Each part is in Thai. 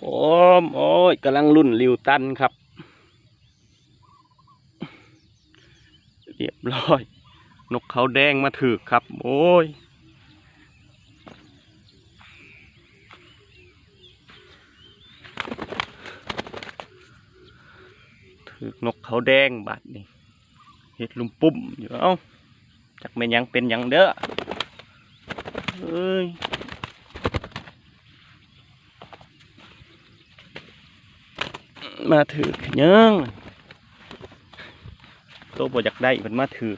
ผมโอ้ยกำลังรุ่นลิวตันครับ เรียบร้อย นกเขาแดงมาถือครับ โอ้ยถือนกเขาแดงบาดนี่เห็ดลุมปุ่มอยู่เอ้าจักเป็นยังเป็นยังเด้อเอ้ย มาถือยังโตบอยากได้มันมาถือ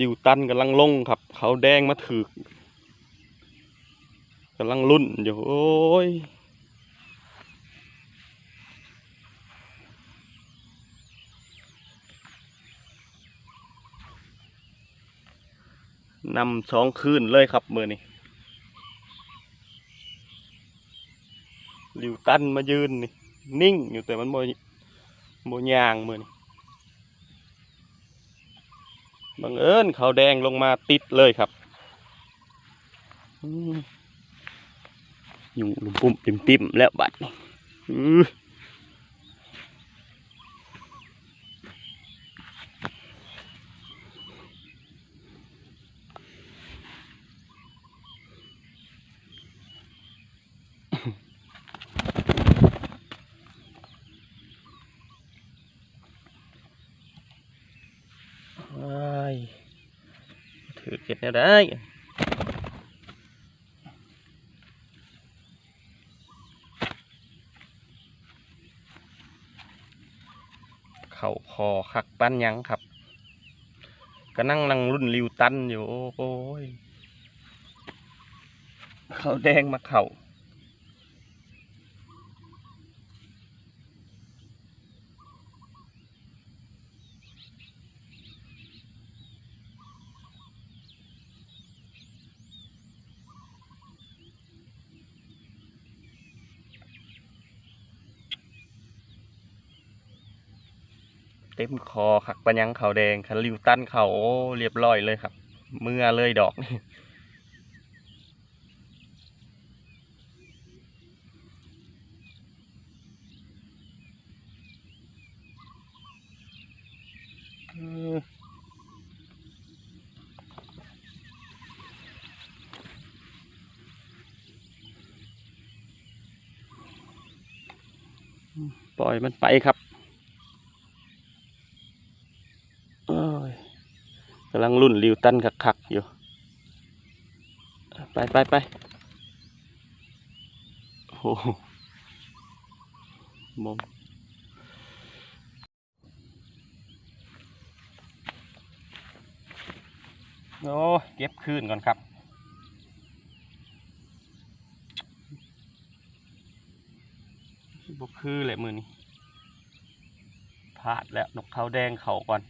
ดิวตันกำลังลงครับ เขาแดงมาถือกำลังรุ่นอยู่โอ้ย นำสองคืนเลยครับมือนี่ลิวตันมายืนนี่นิ่งอยู่แต่มันโมโมยางมือนี่บังเอิญเขาวแดงลงมาติดเลยครับอยู่ลุมปุ่มติมติมๆแล้วบัดนี่อื้อว้าย ถือเก็ดแนวได้เข่าคอขักปั้นยังครับก็นั่งนั่งรุ่นริวตันอยู่ โอ้ยเขาแดงมาเข่า เต็มคอคักปัญญังเขาวแดงคันริวตันเขาโอ้เรียบร้อยเลยครับ เมื่อเลยดอกนี่ปล่อยมันไปครับโอ้ยกำลังรุ่นริวตันคักๆอยู่ ไปไปไปโอ้โหมองโอ้เก็บคืนก่อนครับบุคือเลยมือนี้พลาดแล้วนกเขาแดงเขาก่อน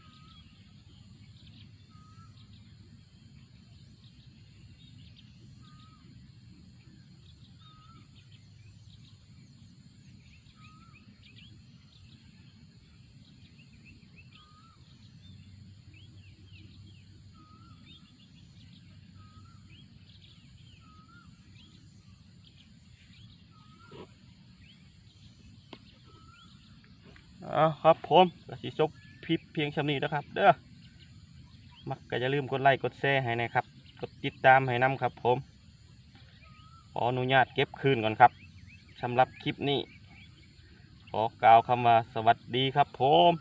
เอครับผมก็สิจบคลิปเพียงชำนี้นะครับ เด้อมักก็อย่าลืมกดไลค์กดแชร์ให้นะครับ กดติดตามให้นํครับ ผมขออนุญาตเก็บคืนก่อนครับสำหรับคลิปนี้ ขอกล่าวคำว่าสวัสดีครับผม